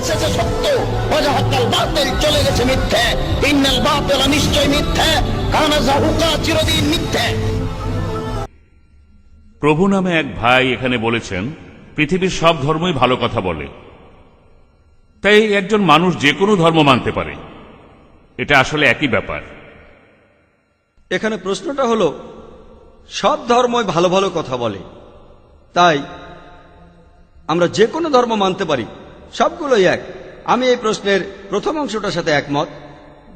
এসেছে সত্য। ওয়াজাহাক্কাল বাতিল চলে গেছে মিথ্যে। ইন্নাল বাতিল নিশ্চয় মিথ্যে। কানা জাহুকা চিরদিন মিথ্যে। প্রভু নামে এক ভাই এখানে বলেছেন পৃথিবীর সব ধর্মই ভালো কথা বলে। তাই একজন মানুষ যে কোনো ধর্ম মানতে পারে। এটা আসলে একই ব্যাপার। এখানে প্রশ্নটা হলো সব ধর্মই ভালো ভালো কথা বলে। তাই আমরা যে কোনো ধর্ম মানতে পারি। সবগুলোই এক। আমি এই প্রশ্নের প্রথম অংশটার সাথে একমত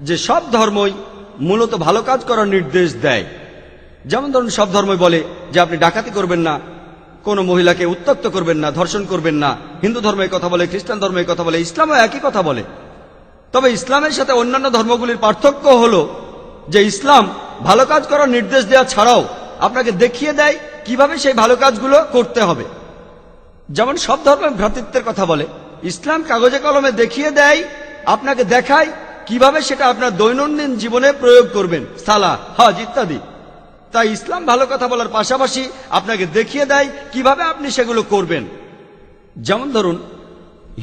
যে সব ধর্মই মূলত ভালো কাজ করার নির্দেশ দেয়। যেমন ধরুন, সব ধর্মই বলে যে আপনি ডাকাতি করবেন না, কোনো মহিলাকে উত্তক্ত করবেন না, ধর্ষণ করবেন না। হিন্দু ধর্ম এই কথা বলে, খ্রিস্টান ধর্ম এই কথা বলে, ইসলামও একই কথা বলে। তবে ইসলামের সাথে অন্যান্য ধর্মগুলির পার্থক্য হলো যে ইসলাম ভালো কাজ করার নির্দেশ দেওয়া ছাড়াও আপনাকে দেখিয়ে দেয় কীভাবে সেই ভালো কাজগুলো করতে হবে। যেমন সব ধর্মের ভ্রাতৃত্বের কথা বলে ইসলাম কাগজে কলমে দেখিয়ে দেয়, আপনাকে দেখায় কীভাবে সেটা আপনার দৈনন্দিন জীবনে প্রয়োগ করবেন, সালা, হজ ইত্যাদি। তাই ইসলাম ভালো কথা বলার পাশাপাশি আপনাকে দেখিয়ে দেয় কীভাবে আপনি সেগুলো করবেন। যেমন ধরুন,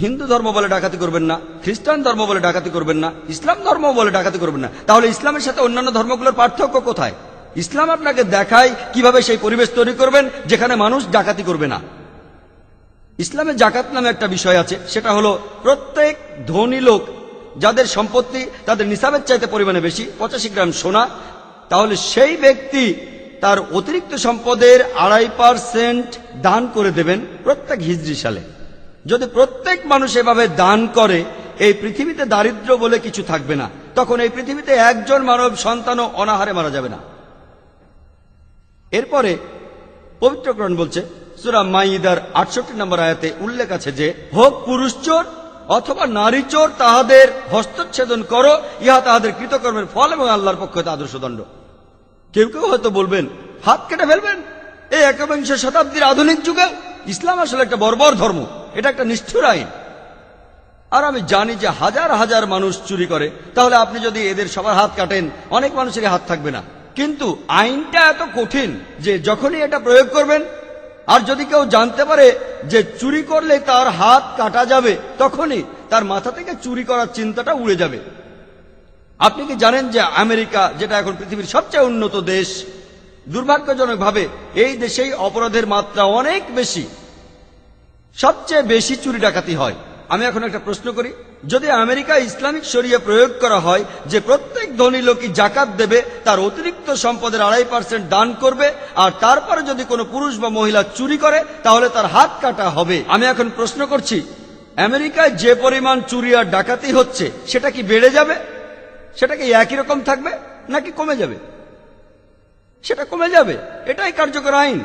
হিন্দু ধর্ম বলে ডাকাতি করবেন না, খ্রিস্টান ধর্ম বলে ডাকাতি করবেন না, ইসলাম ধর্ম বলে ডাকাতি করবেন না। তাহলে ইসলামের সাথে অন্যান্য ধর্মগুলোর পার্থক্য কোথায়? ইসলাম আপনাকে দেখায় কীভাবে সেই পরিবেশ তৈরি করবেন, যেখানে মানুষ ডাকাতি করবে না। ইসলামে জাকাত নামে একটা বিষয় আছে, সেটা হলো প্রত্যেক ধনী লোক যাদের সম্পত্তি তাদের নিসাবের চাইতে পরিমাণে বেশি, পঁচাশি গ্রাম সোনা, তাহলে সেই ব্যক্তি তার অতিরিক্ত সম্পদের আড়াই পার্সেন্ট দান করে দেবেন প্রত্যেক হিজড়ি সালে। যদি প্রত্যেক মানুষ এভাবে দান করে, এই পৃথিবীতে দারিদ্র বলে কিছু থাকবে না, তখন এই পৃথিবীতে একজন মানব সন্তানও অনাহারে মারা যাবে না। এরপরে পবিত্রকরণ বলছে সুরা মাইদার আটষট্টি নম্বর আয়াতে উল্লেখ আছে যে, হোক পুরুষ চোর অথবা নারী চোর তাহাদের হস্তচ্ছেদন করো, ইহা তাহাদের কৃতকর্মের ফল এবং আল্লাহর পক্ষ আদর্শ দণ্ড। কেউ কেউ হয়তো বলবেন, হাত কেটে ফেলবেন। এই একবিংশ শতাব্দীর আধুনিক যুগে ইসলাম আসলে একটা বর্বর ধর্ম, এটা একটা নিষ্ঠুর আইন। আর আমি জানি যে হাজার হাজার মানুষ চুরি করে, তাহলে আপনি যদি এদের সবার হাত কাটেন, অনেক মানুষের হাত থাকবে না। কিন্তু আইনটা এত কঠিন যে যখনই এটা প্রয়োগ করবেন আর যদি কেউ জানতে পারে যে চুরি করলে তার হাত কাটা যাবে, তখনই তার মাথা থেকে চুরি করার চিন্তাটা উড়ে যাবে। আপনি কি জানেন যে আমেরিকা, যেটা এখন পৃথিবীর সবচেয়ে উন্নত দেশ, দুর্ভাগ্যজনকভাবে এই দেশেই অপরাধের মাত্রা অনেক বেশি। সবচেয়ে বেশি চুরি ডাকাতি হয়। আমি এখন একটা প্রশ্ন করি। যদি আমেরিকা ইসলামিক শরিয়া প্রয়োগ করা হয় যে প্রত্যেক ধনী লোকই জাকাত দেবে, তার অতিরিক্ত সম্পদের আড়াই পার্সেন্ট দান করবে, আর তারপরে যদি কোনো পুরুষ বা মহিলা চুরি করে, তাহলে তার হাত কাটা হবে। আমি এখন প্রশ্ন করছি, আমেরিকায় যে পরিমাণ চুরি আর ডাকাতি হচ্ছে, সেটা কি বেড়ে যাবে? সেটা কি একই রকম থাকবে, নাকি কমে যাবে? সেটা কমে যাবে, এটাই কার্যকর আইন।